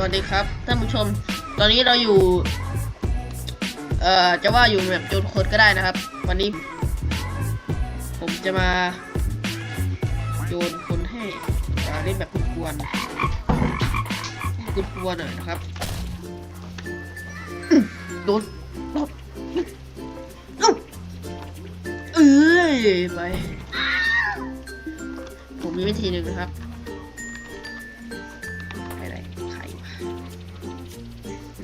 สวัสดีครับท่านผู้ชม ตอนนี้เราอยู่ เอ่อจะว่าอยู่แบบโจนคนก็ได้นะครับ วันนี้ ผมจะมาโยนคนให้อ่าเล่นแบบกวนกวนๆหน่อยนะครับโดนโดนเอ้าเอ้ยไปผมมีวิธีหนึ่งนะครับ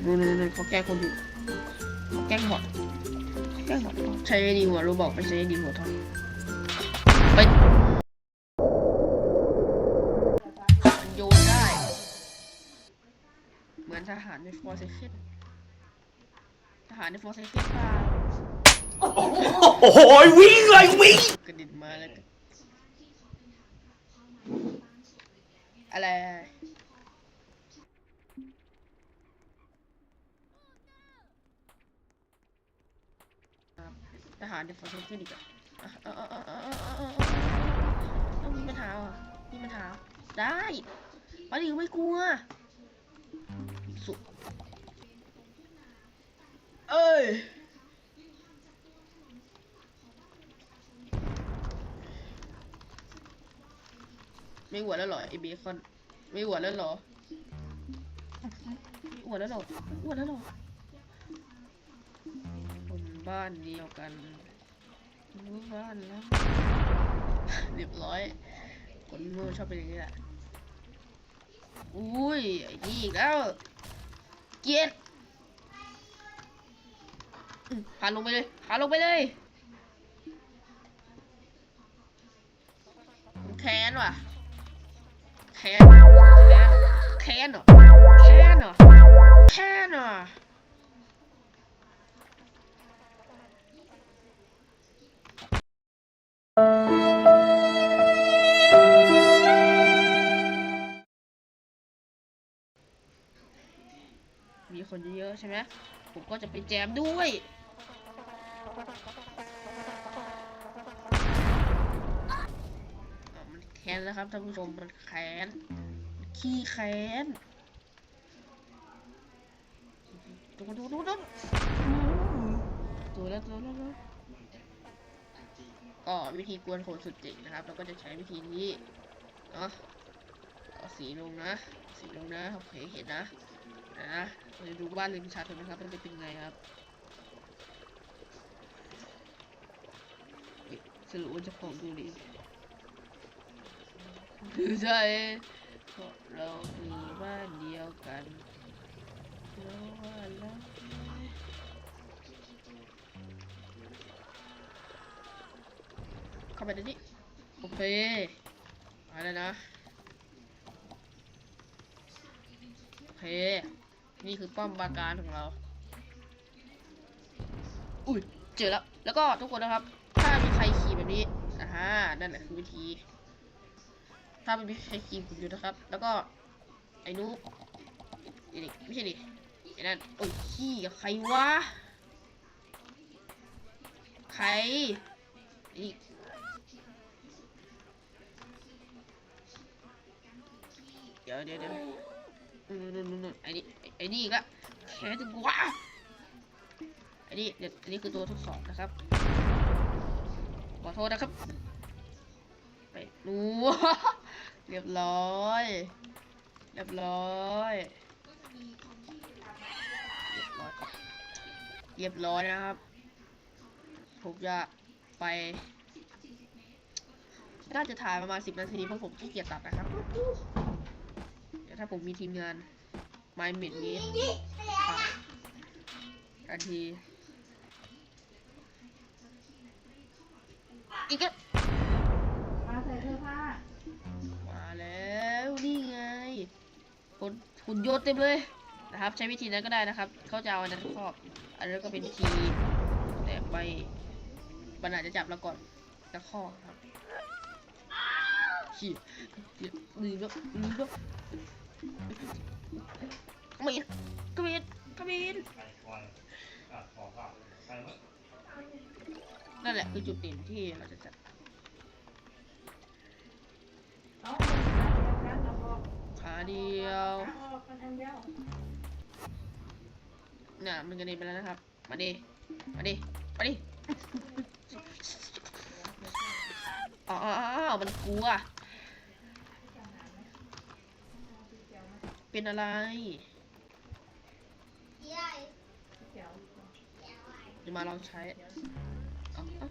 นู่นๆๆเขาแกล้งคนอยู่เขาแกล้งหมดเขาแกล้งหมดใช้ดีหัวรูบอกไม่ใช้ดีหัวทองไปมันโยนได้ เหมือนทหารในฟอร์เซคิทหารในฟอร์เซคิเปล่าโอ้โหวิ่งเลยวิ่งกระดิ่งมาแล้วก็อะไร หาเดี๋ยวฝนจะขึ้นอีกอะต้องมีปัญหาอะมีปัญหา ได้ปาดิไม่กลัว สุเอ้ยไม่หัวแล้วหรอไอเบคอน ไม่หัวแล้วหรอไม่หัวแล้วหรอหัวแล้วหรอ บ้านเดียวกันรู้บ้านแล้วเรียบร้อยคนเมือชอบเป็นอย่างนี้แหละอุ้ยไอ้นี่อีกแล้วเกียดอืมพาลงไปเลยพาลงไปเลยแค้นว่ะแค้นแค้นแค้นเหรอแค้นเหรอแค้นเหรอ มีคนเยอะๆใช่ไหมผมก็จะไปแจมด้วย มันแค้นแล้วครับท่านผู้ชมมันแค้นขี้แค้นดูดูดูดูดูแล้วดูแล้วดูแล้วก็วิธีกวนโหดสุดเจ๋งนะครับ เราก็จะใช้วิธีนี้เนาะเอาสีลงนะ สีลงนะ โอเค เห็นนะ นะเราจะดูบ้านริมชาตินะครับมันจะเป็นไงครับสรุปว่าจะของดูดิใช่เราะเราคือบ้านเดียวกันเราว่าแล้วเข้าไปในนี้โอเคมาแล้วนะโอเค นี่คือป้อมปราการของเรา อุ้ยเจอแล้ว แล้วก็ทุกคนนะครับ ถ้ามีใครขี่แบบนี้อ่าฮะนั่นแหละคือวิธี ถ้าไม่มีใครขี่ผมอยู่นะครับ แล้วก็ไอ้นุ๊กนี่ไม่ใช่ดิไอ้นั่นโอ้ยขี้กับใครวะ ใครอีกเดี๋ยวเดี๋ยวเดี๋ยว ไอ้นี่ไอ้ไอ้นี่อีกละแค่ถึงวะไอ้นี่เดี๋ยวอันนี้คือตัวทดสอบนะครับ ขอโทษนะครับ ไปนูเรียบร้อย เรียบร้อยเรียบร้อยเรียบร้อยนะครับผมจะไปน่าจะถ่ายประมาณสิบนาทีเพราะผมขี้เกียจตัดนะครับ ถ้าผมมีทีมงานไม้เม็ดนี้ถ่ายนาทีอีกแล้วมาใส่เสื้อผ้ามาแล้วนี่ไงหุ่นหุ่นยนต์เต็มเลยนะครับ ใช้วิธีนั้นก็ได้นะครับ เขาจะเอาอันนั้นครอบ อันนั้นก็เป็นทีแต่ไม่มันอาจจะจับเราก่อนจะข้อครับขี้ลืมแล้วลืมแล้ว มีดกมีดกมีดนั่นแหละคือจุดเด่นที่เราจะจัดขาเดียวเนี่ยมันกระเด็นไปแล้วนะครับ มาดิ มาดิ มาดิ อ๋อ มันกลัว เป็นอะไรเดี๋ยวมาลองใช้เอาเอา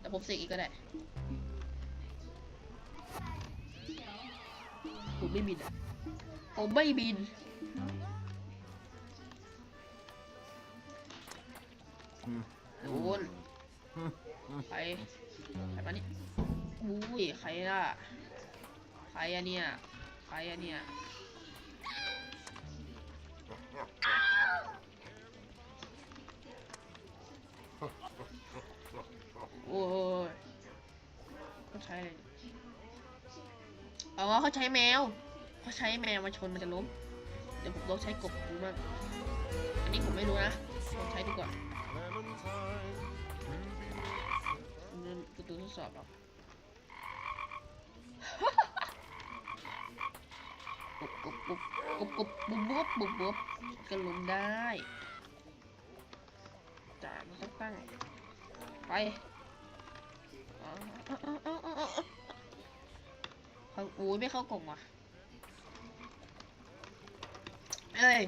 แต่ผมเสกอีกก็ได้ผมไม่บินอะผมไม่บิน โดนใครใครมานี่อุ้ย ใครล่ะ ใครอะเนี่ย ใครอะเนี่ย โอ้ยเขาใช้อะไรเนี่ยอ๋อเขาใช้แมวเขาใช้แมวมาชนมันจะล้ม เดี๋ยวผมลองใช้กบดูมั่งอันนี้ผมไม่รู้นะลองใช้ดูก่อนนี่ประตูทดสอบเหร อกบบกบกบกบบุบบุบบุบบุบก็ล้มได้แต่มันต้องตั้งไปเขาอุ้ยไม่เข้ากล่องว่ะเอ้ย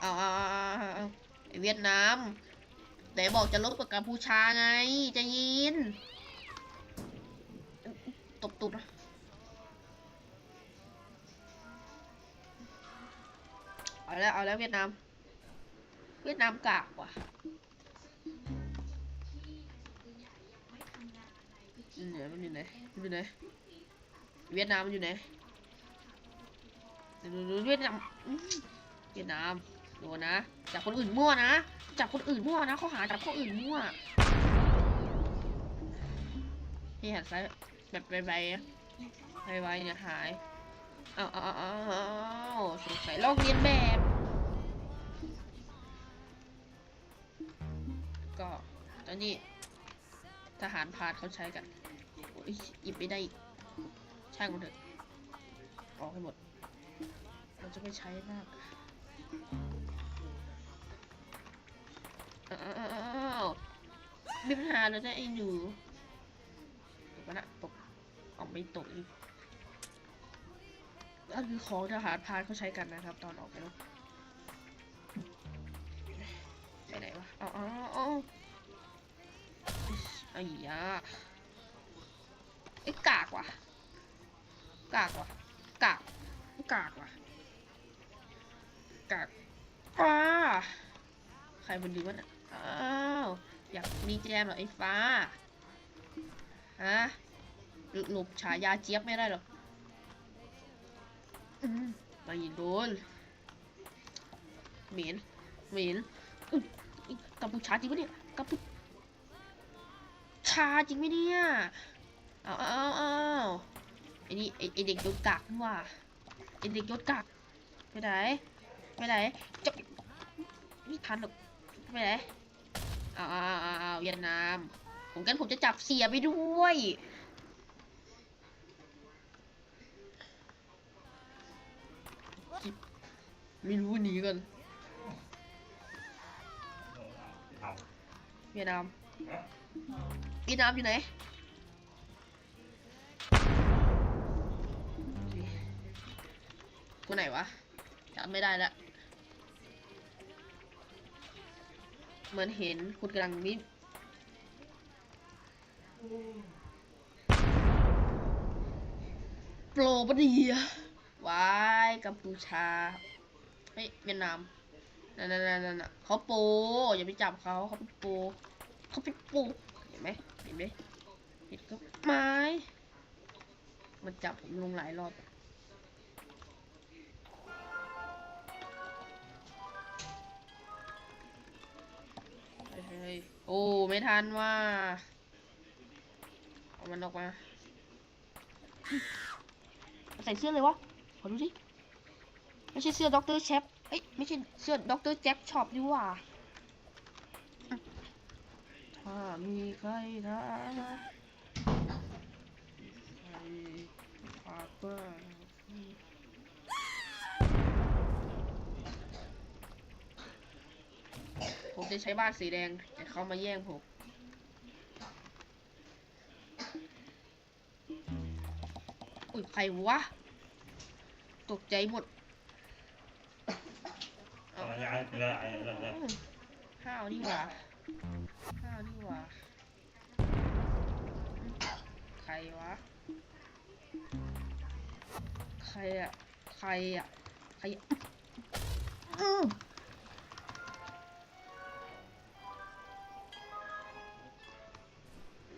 เอาเอาเอาเอาเอาเอาไอเวียดนามแต่บอกจะลบกับกัมพูชาไงจะยินตบตุดนะ แล้วเอาแล้วเวียดนาม เวียดนามกากว่ะเหนือมันอยู่ไหนมันอยู่ไหน เวียดนามมันอยู่ไหนเดี๋ยวดูดูเวียดนามเวียดนามดูนะ จับคนอื่นมั่วนะ จับคนอื่นมั่วนะเขาหาจับคนอื่นมั่วนี่หันซ้ายแบบใบๆอะใบเนี่ยหายอาเอาเอาเอาเอาสงสัยลอกเลียนแบบ อนนี้ ทหารพานเขาใช้กันโอ้ยหยิบไม่ได้อีกช่างมันเถอะออกให้หมด เราจะไม่ใช้มากอ้าวอ้าวอ้าวอ้าวมีปัญหาแล้วนะไอ้หนูตกปะนะตกออกไม่ตกอีกนั่นคือของทหารพานเขาใช้กันนะครับ ตอนออกไปแล้วไปไหนวะอ๋ออาเอ อ้ยาไอ้กากว่ะ กากว่ะ กาก กากว่ะ กากฟ้าใครมันดึงวะเนี่ยอ้าวอยากมีแจมเหรอไอ้ฟ้า ฮะ หลบฉายาเจี๊ยบไม่ได้หรอกอืมไปโดนเหม็นเหม็นกัมพูชาจริงปะเนี่ยกัมพู ชาจริงไหมเนี่ยเอาเอาเอาเอาไอ้นี่ไอ้เด็กยศกักว่ะไอ้เด็กยศกักไปไหนไปไหนจะไม่ทันหรอกไปไหนเอาเอาเอาเอาเวียดนาม ผมกันผมจะจับเสียไปด้วยไม่รู้หนีกันเวียดนาม เวีนามอยู่ไหนตัวไหนวะจำไม่ได้ละเหมือนเห็นคุณกำลังมิโปรปะเดียวายกัมพูชา เฮ้ยเวียดนามนั่นนั่นนั่นเขาโปรอย่าไปจับเขาเขาเป็นโปรเขาเป็นโปรเห็ นไหมเห็นไหมเห็นก็ไม้ มันจับผมลงหลายรอบโอ้ ไม่ทันว่าเอามันออกมา ใส่เสื้อเลยวะ ขอดูสิ ไม่ใช่เสื้อด็อกเตอร์เชฟเอ้ย ไม่ใช่เสื้อด็อกเตอร์แจ็คช็อปดีกว่าามีใครถาใครฝากบ้างผมจะใช้บ้านสีแดง แต่เขามาแย่งผมอุ้ยใครวะ ตกใจหมดข้าวนี่หว่าาวนี่หว่าใครวะ ใครอะใครอะใครอะอื้อ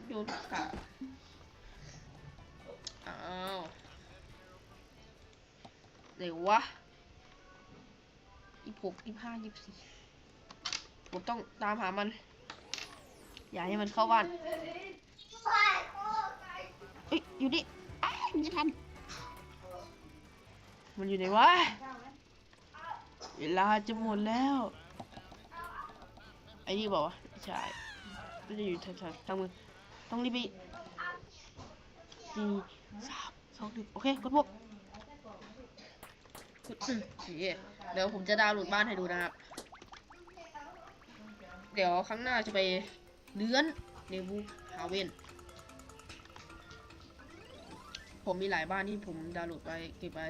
โยนขาอ้าวไหนวะยี่หกยี่ห้ายี่สี่ผมต้องตามหามัน อย่าให้มันเข้าบ้านเอ้ยอยู่นี่อ้ายมันจะทัน มันอยู่ไหนวะเวลาจะหมดแล้วไอ้นี่บอกว่าใช่มันจะอยู่ทางทางทางมือต้องรีบไปสี่สามสองหนึ่งโอเคกดพวกโอเคเดี๋ยวผมจะดาวน์โหลดบ้านให้ดูนะครับ เดี๋ยวครั้งหน้าจะไป เลื้อนเนบูฮาเวนผมมีหลายบ้านที่ผมดาวน์โหลดไปเก็บไว้